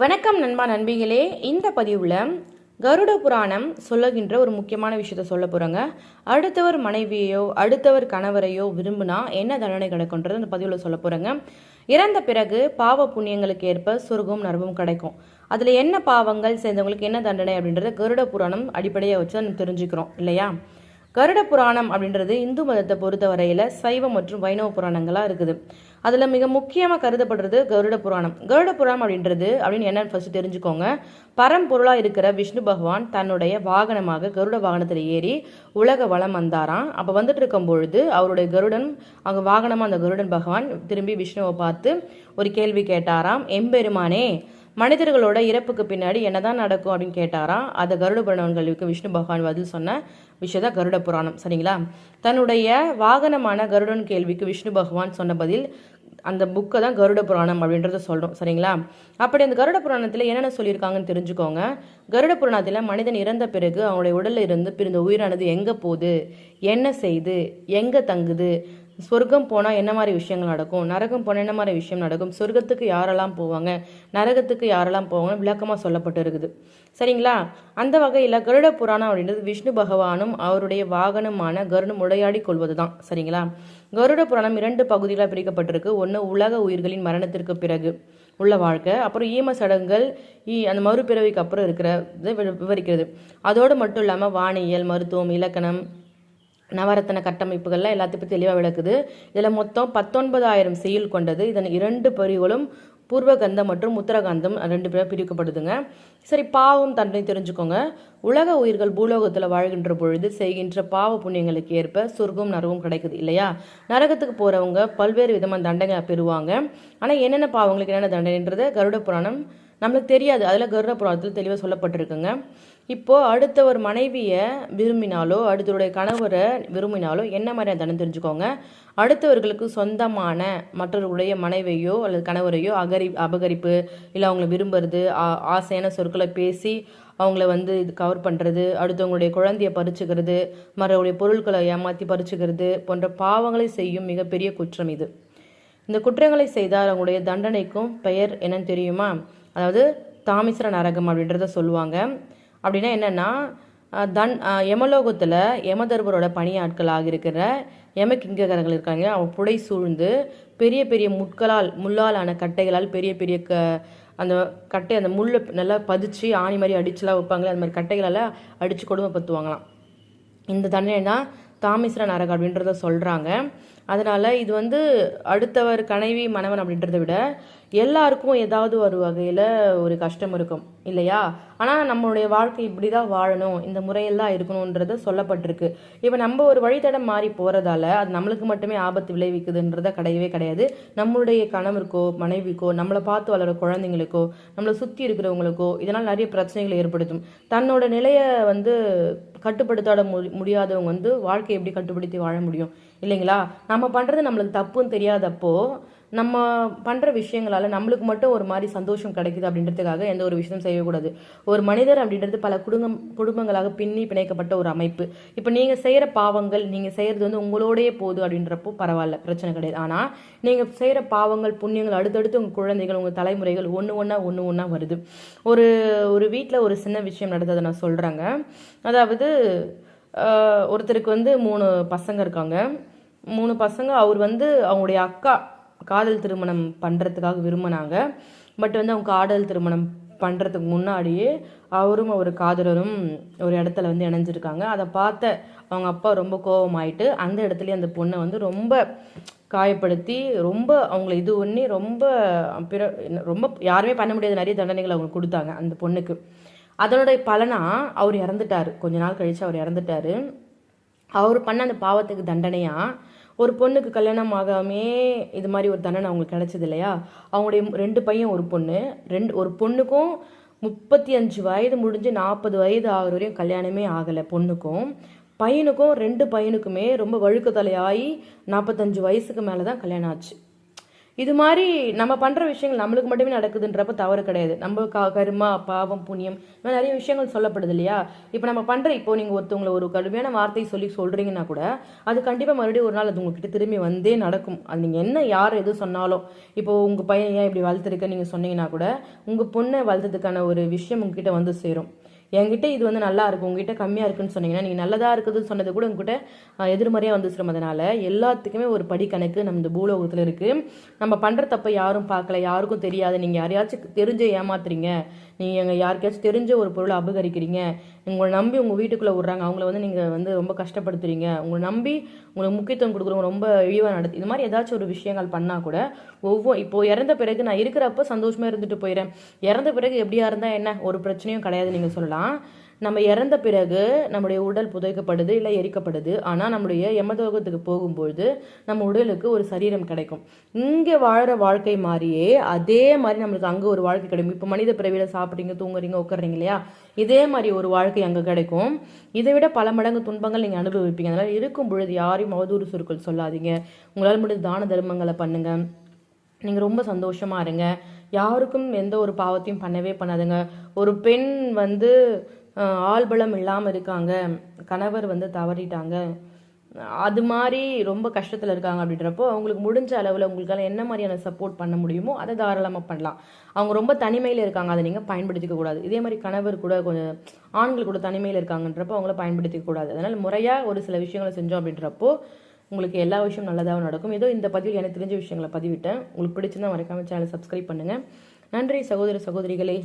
வணக்கம் நண்பா நண்பிகளே. இந்த பதிவில் கருட புராணம் சொல்லுகின்ற ஒரு முக்கியமான விஷயத்த சொல்ல போகிறோங்க அடுத்தவர் மனைவியையோ அடுத்தவர் கணவரையோ விரும்பினா என்ன தண்டனை கிடைக்கும்ன்றது இந்த பதிவில் சொல்ல போகிறேங்க இறந்த பிறகு பாவ புண்ணியங்களுக்கு ஏற்ப சொர்க்கம் நரவும் கிடைக்கும். அதில் என்ன பாவங்கள் சேர்ந்தவங்களுக்கு என்ன தண்டனை அப்படின்றத கருட புராணம் அடிப்படையாக வச்சு நம்ம தெரிஞ்சுக்கிறோம் இல்லையா? கருட புராணம் அப்படின்றது இந்து மதத்தை பொறுத்த வரையில் சைவ மற்றும் வைணவ புராணங்களாக இருக்குது. அதில் மிக முக்கியமாக கருதப்படுறது கருட புராணம். கருட புராணம் அப்படின்றது அப்படின்னு என்னன்னு ஃபர்ஸ்ட் தெரிஞ்சுக்கோங்க. பரம்பொருளாக இருக்கிற விஷ்ணு பகவான் தன்னுடைய வாகனமாக கருட வாகனத்தில் ஏறி உலக வளம் வந்தாராம். அப்போ வந்துட்டு இருக்கும் பொழுது அவருடைய கருடன் அங்கே வாகனமாக அந்த கருடன் பகவான் திரும்பி விஷ்ணுவை பார்த்து ஒரு கேள்வி கேட்டாராம். எம்பெருமானே மனிதர்களோட இறப்புக்கு பின்னாடி என்னதான் நடக்கும் அப்படின்னு கேட்டாராம். அதை கருட புராணம் கேள்விக்கு விஷ்ணு பகவான் பதில் சொன்ன விஷயதான் கருட புராணம். சரிங்களா? தன்னுடைய வாகனமான கருடன் கேள்விக்கு விஷ்ணு பகவான் சொன்ன பதில் அந்த புக்கை தான் கருட புராணம் அப்படின்றத சொல்கிறோம் சரிங்களா? அப்படி அந்த கருட புராணத்தில் என்னென்ன சொல்லியிருக்காங்கன்னு தெரிஞ்சுக்கோங்க. கருட புராணத்தில் மனிதன் இறந்த பிறகு அவனுடைய உடலில் இருந்து பிரிந்த உயிரானது எங்கே போகுது? என்ன செய்யுது எங்கே தங்குது? சொர்க்கம் போனால் என்ன மாதிரி விஷயங்கள் நடக்கும்? நரகம் போனால் என்ன மாதிரி விஷயம் நடக்கும்? சொர்க்கத்துக்கு யாரெல்லாம் போவாங்க? நரகத்துக்கு யாரெல்லாம் போவாங்க விளக்கமாக சொல்லப்பட்டு இருக்குது. சரிங்களா? அந்த வகையில் கருட புராணம் அப்படின்றது விஷ்ணு பகவானும் அவருடைய வாகனமான கருடன் உடையாடி கொள்வது தான் சரிங்களா? கருட புராணம் இரண்டு பகுதிகளாக பிரிக்கப்பட்டிருக்கு. ஒன்று உலக உயிர்களின் மரணத்திற்கு பிறகு உள்ள வாழ்க்கை அப்புறம் ஈம சடங்குகள் ஈ அந்த மறுபிறவிக்கு அப்புறம் இருக்கிற வி- விவரிக்கிறது. அதோடு மட்டும் இல்லாமல் வானியல் மருத்துவம் இலக்கணம் நவரத்தன கட்டமைப்புகள்லாம் எல்லாத்தையும் பற்றி தெளிவாக விளக்குது. இதில் மொத்தம் பத்தொன்பதாயிரம் செய்யுள் கொண்டது. இதன் இரண்டு பிரிவுகளும் பூர்வகந்தம் மற்றும் உத்தரகந்தம் ரெண்டு பேரும் பிரிக்கப்படுதுங்க. சரி பாவம் தண்டனை தெரிஞ்சுக்கோங்க. உலக உயிர்கள் பூலோகத்தில் வாழ்கின்ற பொழுது செய்கின்ற பாவ புண்ணியங்களுக்கு ஏற்ப சொர்க்கம் நரகம் கிடைக்குது இல்லையா? நரகத்துக்கு போகிறவங்க பல்வேறு விதமான தண்டனை பெறுவாங்க. ஆனால் என்னென்ன பாவங்களுக்கு என்னென்ன தண்டனைன்றது கருட புராணம் நம்மளுக்கு தெரியாது. அதில் கருட புராணத்தில் தெளிவாக சொல்லப்பட்டிருக்குங்க. இப்போ அடுத்தவர் மனைவியை விரும்பினாலோ அடுத்தவருடைய கணவரை விரும்பினாலோ என்ன மாதிரியான தண்டனை தெரிஞ்சுக்கோங்க. அடுத்தவர்களுக்கு சொந்தமான மற்றவர்களுடைய மனைவியோ அல்லது கணவரையோ அகரி அபகரிப்பு இல்லை அவங்கள விரும்புறது ஆ- ஆசையான சொற்களை பேசி அவங்கள வந்து இது கவர் பண்ணுறது அடுத்தவங்களுடைய குழந்தையை பறிச்சுக்கிறது மற்றவங்களுடைய பொருட்களை ஏமாற்றி பறிச்சுக்கிறது போன்ற பாவங்களை செய்யும் மிகப்பெரிய குற்றம் இது. இந்த குற்றங்களை செய்தால் அவங்களுடைய தண்டனைக்கும் பெயர் என்னன்னு தெரியுமா? அதாவது தாமிசர நரகம் அப்படின்றத சொல்லுவாங்க. அப்படின்னா என்னென்னா தன் யமலோகத்தில் யமதர்வரோட பணியாட்களாக இருக்கிற யமகிங்ககரங்கள் இருக்காங்க. அவங்க புடை சூழ்ந்து பெரிய பெரிய முட்களால் முள்ளாலான கட்டைகளால் பெரிய பெரிய க அந்த கட்டை அந்த முள்ளை நல்லா பதிச்சு ஆணி மாதிரி அடிச்சுலாம் வைப்பாங்களே அந்த மாதிரி கட்டைகளால் அடித்து கொடுமைப்படுத்துவாங்களாம். இந்த தண்டனை தான் தாமிஸ்ர நரகம் அப்படின்றத சொல்கிறாங்க அதனால் இது வந்து அடுத்தவர் கனைவி மணவன் அப்படின்றத விட எல்லாருக்கும் ஏதாவது ஒரு வகையில் ஒரு கஷ்டம் இருக்கும். இல்லையா? ஆனால் நம்மளுடைய வாழ்க்கை இப்படி தான் வாழணும். இந்த முறையெல்லாம் இருக்கணுன்றது சொல்லப்பட்டிருக்கு. இப்போ நம்ம ஒரு வழித்தடம் மாறி போகிறதால அது நம்மளுக்கு மட்டுமே ஆபத்து விளைவிக்குதுன்றத கிடையவே கிடையாது. நம்மளுடைய கணவருக்கோ மனைவிக்கோ நம்மளை பார்த்து வளர குழந்தைங்களுக்கோ நம்மளை சுற்றி இருக்கிறவங்களுக்கோ இதனால் நிறைய பிரச்சனைகளை ஏற்படுத்தும். தன்னோட நிலையை வந்து கட்டுப்படுத்தாட மு- முடியாதவங்க வந்து வாழ்க்கையை எப்படி கட்டுப்படுத்தி வாழ முடியும்? இல்லைங்களா? நம்ம பண்ணுறது நம்மளுக்கு தப்புன்னு தெரியாதப்போ நம்ம பண்ணுற விஷயங்களால் நம்மளுக்கு மட்டும் ஒரு மாதிரி சந்தோஷம் கிடைக்குது அப்படின்றதுக்காக எந்த ஒரு விஷயமும் செய்யக்கூடாது. ஒரு மனிதர் அப்படின்றது பல குடும்பம் குடும்பங்களாக பின்னி பிணைக்கப்பட்ட ஒரு அமைப்பு. இப்போ நீங்கள் செய்கிற பாவங்கள் நீங்கள் செய்கிறது வந்து உங்களோடயே போதும் அப்படின்றப்போ பரவாயில்ல பிரச்சனை கிடையாது. ஆனால் நீங்கள் செய்கிற பாவங்கள் புண்ணியங்கள் அடுத்தடுத்து உங்கள் குழந்தைகள் உங்கள் தலைமுறைகள் ஒன்று ஒன்றா ஒன்று ஒன்றா வருது. ஒரு ஒரு வீட்டில் ஒரு சின்ன விஷயம் நடந்ததை நான் சொல்கிறேங்க அதாவது ஒருத்தருக்கு வந்து மூணு பசங்க இருக்காங்க. மூணு பசங்க அவர் வந்து அவங்களுடைய அக்கா காதல் திருமணம் பண்ணுறதுக்காக விரும்பினாங்க. பட் வந்து அவங்க காதல் திருமணம் பண்ணுறதுக்கு முன்னாடியே அவரும் அவர் காதலரும் ஒரு இடத்துல வந்து இணைஞ்சிருக்காங்க. அதை பார்த்த அவங்க அப்பா ரொம்ப கோபமாயிட்டு அந்த இடத்துலயே அந்த பொண்ணை வந்து ரொம்ப காயப்படுத்தி ரொம்ப அவங்கள இது பண்ணி ரொம்ப பிற ரொம்ப யாருமே பண்ண முடியாத நிறைய தண்டனைகள் அவங்க கொடுத்தாங்க அந்த பொண்ணுக்கு. அதனுடைய பலனாக அவர் இறந்துட்டார். கொஞ்ச நாள் கழித்து அவர் இறந்துட்டாரு. அவர் பண்ண அந்த பாவத்துக்கு தண்டனையாக ஒரு பொண்ணுக்கு கல்யாணம் ஆகாமே இது மாதிரி ஒரு தண்டனை அவங்களுக்கு கிடைச்சது இல்லையா அவங்களுடைய ரெண்டு பையன் ஒரு பொண்ணு. ரெண்டு ஒரு பொண்ணுக்கும் முப்பத்தி அஞ்சு வயது முடிஞ்சு நாற்பது வயது ஆகிற வரையும் கல்யாணமே ஆகலை பொண்ணுக்கும். பையனுக்கும் ரெண்டு பையனுக்குமே ரொம்ப வழுக்கு தலையாகி நாற்பத்தஞ்சு வயசுக்கு மேலே தான் கல்யாணம் ஆச்சு. இது மாதிரி நம்ம பண்ணுற விஷயங்கள் நம்மளுக்கு மட்டுமே நடக்குதுன்றப்ப தவறு கிடையாது. நம்ம க கருமா பாவம் புண்ணியம் இந்த மாதிரி நிறைய விஷயங்கள் சொல்லப்படுது இல்லையா? இப்போ நம்ம பண்ணுற இப்போ நீங்கள் ஒருத்தவங்களை ஒரு கடுமையான வார்த்தை சொல்லி சொல்கிறீங்கன்னா கூட அது கண்டிப்பாக மறுபடியும் ஒரு நாள் அது உங்ககிட்ட திரும்பி வந்தே நடக்கும். அது நீங்கள் என்ன யார் எது சொன்னாலும் இப்போ உங்கள் பையன் ஏன் இப்படி வளர்த்துருக்க நீங்கள் சொன்னீங்கன்னா கூட உங்கள் பொண்ணை வளர்த்ததுக்கான ஒரு விஷயம் உங்ககிட்ட வந்து சேரும். என்கிட்ட இது வந்து நல்லா இருக்கு உங்ககிட்ட கம்மியாக இருக்குன்னு சொன்னீங்கன்னா நீங்கள் நல்லதாக இருக்குதுன்னு சொன்னது கூட உங்ககிட்ட எதிர்மறையா எதிர்மறையாக வந்து அதனால எல்லாத்துக்குமே ஒரு படி கணக்கு நம்ம இந்த பூலோகத்தில் இருக்குது நம்ம பண்ணுற தப்பை யாரும் பார்க்கல யாருக்கும் தெரியாது. நீங்கள் யாரையாச்சும் தெரிஞ்சு ஏமாத்துறீங்க நீங்கள் யாருக்காச்சும் தெரிஞ்ச ஒரு பொருளை அபகரிக்கிறீங்க உங்களை நம்பி உங்கள் வீட்டுக்குள்ளே விட்றாங்க அவங்கள வந்து நீங்கள் வந்து ரொம்ப கஷ்டப்படுத்துறீங்க உங்களை நம்பி உங்களுக்கு முக்கியத்துவம் கொடுக்குறவங்க ரொம்ப இழிவாக நடத்து இது மாதிரி ஏதாச்சும் ஒரு விஷயங்கள் பண்ணால் கூட ஒவ்வொரு இப்போ இறந்த பிறகு நான் இருக்கிறப்ப சந்தோஷமா இருந்துட்டு போயிடுறேன் இறந்த பிறகு எப்படியா இருந்தால் என்ன? ஒரு பிரச்சனையும் கிடையாது நீங்கள் சொல்லலாம். நம்ம இறந்த பிறகு நம்முடைய உடல் புதைக்கப்படுது இல்லை எரிக்கப்படுது. ஆனால் நம்முடைய எமதோகத்துக்கு போகும்பொழுது நம்ம உடலுக்கு ஒரு சரீரம் கிடைக்கும். இங்கே வாழ்கிற வாழ்க்கை மாதிரியே அதே மாதிரி நம்மளுக்கு அங்கே ஒரு வாழ்க்கை கிடைக்கும். இப்போ மனித பிறவியில் சாப்பிட்றீங்க தூங்குறீங்க உட்கார்றீங்க இல்லையா? இதே மாதிரி ஒரு வாழ்க்கை அங்கே கிடைக்கும். இதை விட பல மடங்கு துன்பங்கள் நீங்கள் அனுபவிப்பீங்க. அதனால் இருக்கும் பொழுது யாரையும் அவதூறு சொற்கள் சொல்லாதீங்க. உங்களால் முடிஞ்ச தான தர்மங்களை பண்ணுங்கள் நீங்கள் ரொம்ப சந்தோஷமாக இருங்க. யாருக்கும் எந்த ஒரு பாவத்தையும் பண்ணவே பண்ணாதுங்க. ஒரு பெண் வந்து ஆள்பலம் இல்லாமல் இருக்காங்க. கணவர் வந்து தவறிட்டாங்க. அது மாதிரி ரொம்ப கஷ்டத்தில் இருக்காங்க அப்படின்றப்போ அவங்களுக்கு முடிஞ்ச அளவில் உங்களுக்கால என்ன மாதிரியான சப்போர்ட் பண்ண முடியுமோ அதை தாராளமாக பண்ணலாம். அவங்க ரொம்ப தனிமையில் இருக்காங்க. அதை நீங்கள் பயன்படுத்திக்க கூடாது. இதே மாதிரி கணவர் கூட கொஞ்சம் ஆண்கள் கூட தனிமையில் இருக்காங்கன்றப்போ அவங்கள பயன்படுத்திக்க கூடாது. அதனால் முறையாக ஒரு சில விஷயங்களை செஞ்சோம் அப்படின்றப்போ உங்களுக்கு எல்லா விஷயம் நல்லதாக நடக்கும். ஏதோ இந்த பதிவில் எனக்கு தெரிஞ்ச விஷயங்களை பதிவிட்டேன். உங்களுக்கு பிடிச்சிருந்தா மறக்காமல் சேனலை சப்ஸ்கிரைப் பண்ணுங்கள் நன்றி சகோதர சகோதரிகளே.